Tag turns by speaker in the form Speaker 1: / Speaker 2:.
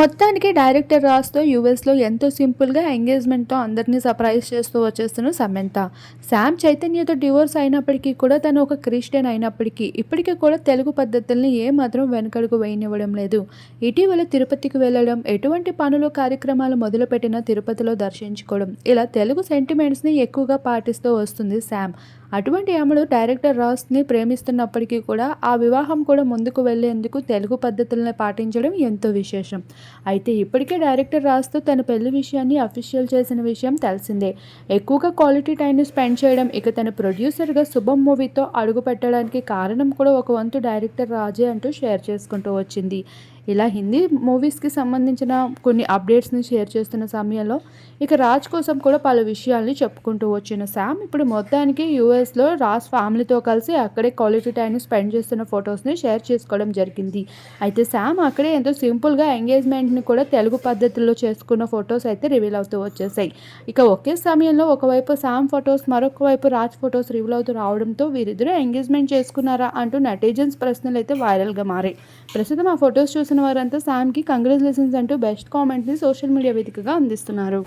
Speaker 1: మొత్తానికి డైరెక్టర్ రాజ్తో యూఎస్లో ఎంతో సింపుల్గా ఎంగేజ్మెంట్తో అందరినీ సర్ప్రైజ్ చేస్తూ వచ్చేస్తున్న సమంత. శామ్ చైతన్యతో డివోర్స్ అయినప్పటికీ కూడా తను ఒక క్రిస్టియన్ అయినప్పటికీ ఇప్పటికీ కూడా తెలుగు పద్ధతుల్ని ఏమాత్రం వెనుకడుగు వెనకడుగు వేయనివ్వడం లేదు. ఇటీవల తిరుపతికి వెళ్ళడం ఎటువంటి పనులు కార్యక్రమాలు మొదలుపెట్టినా తిరుపతిలో దర్శించుకోవడం ఇలా తెలుగు సెంటిమెంట్స్ని ఎక్కువగా పాటిస్తూ వస్తుంది శామ్. అటువంటి ఆమెడు డైరెక్టర్ రాస్ని ప్రేమిస్తున్నప్పటికీ కూడా ఆ వివాహం కూడా ముందుకు వెళ్ళేందుకు తెలుగు పద్ధతులను పాటించడం ఎంతో విశేషం. అయితే ఇప్పటికే డైరెక్టర్ రాస్తూ తన పెళ్ళి విషయాన్ని అఫీషియల్ చేసిన విషయం తెలిసిందే. ఎక్కువగా క్వాలిటీ టైంను స్పెండ్ చేయడం ఇక తన ప్రొడ్యూసర్గా శుభం మూవీతో అడుగు పెట్టడానికి కారణం కూడా ఒక వంతు డైరెక్టర్ రాజే అంటూ షేర్ చేసుకుంటూ వచ్చింది. ఇలా హిందీ మూవీస్కి సంబంధించిన కొన్ని అప్డేట్స్ని షేర్ చేస్తున్న సమయంలో ఇక రాజ్ కోసం కూడా పలు విషయాల్ని చెప్పుకుంటూ వచ్చిన శామ్ ఇప్పుడు మొత్తానికి యూఎస్లో రాజ్ ఫ్యామిలీతో కలిసి అక్కడే క్వాలిటీ టైంని స్పెండ్ చేస్తున్న ఫొటోస్ని షేర్ చేసుకోవడం జరిగింది. అయితే శామ్ అక్కడే ఎంతో సింపుల్గా ఎంగేజ్మెంట్ని కూడా తెలుగు పద్ధతిలో చేసుకున్న ఫొటోస్ అయితే రివీల్ అవుతూ వచ్చేసాయి. ఇక ఒకే సమయంలో ఒకవైపు శామ్ ఫొటోస్ మరొక వైపు రాజ్ ఫొటోస్ రివీల్ అవుతూ రావడంతో వీరిద్దరూ ఎంగేజ్మెంట్ చేసుకున్నారా అంటూ నెటిజన్స్ ప్రశ్నలు అయితే వైరల్గా మారాయి. ప్రస్తుతం ఆ ఫొటోస్ చూసిన వారంతా శామ్కి కంగ్రాచులేషన్స్ అంటూ బెస్ట్ కామెంట్ని సోషల్ మీడియా వేదికగా అందిస్తున్నారు.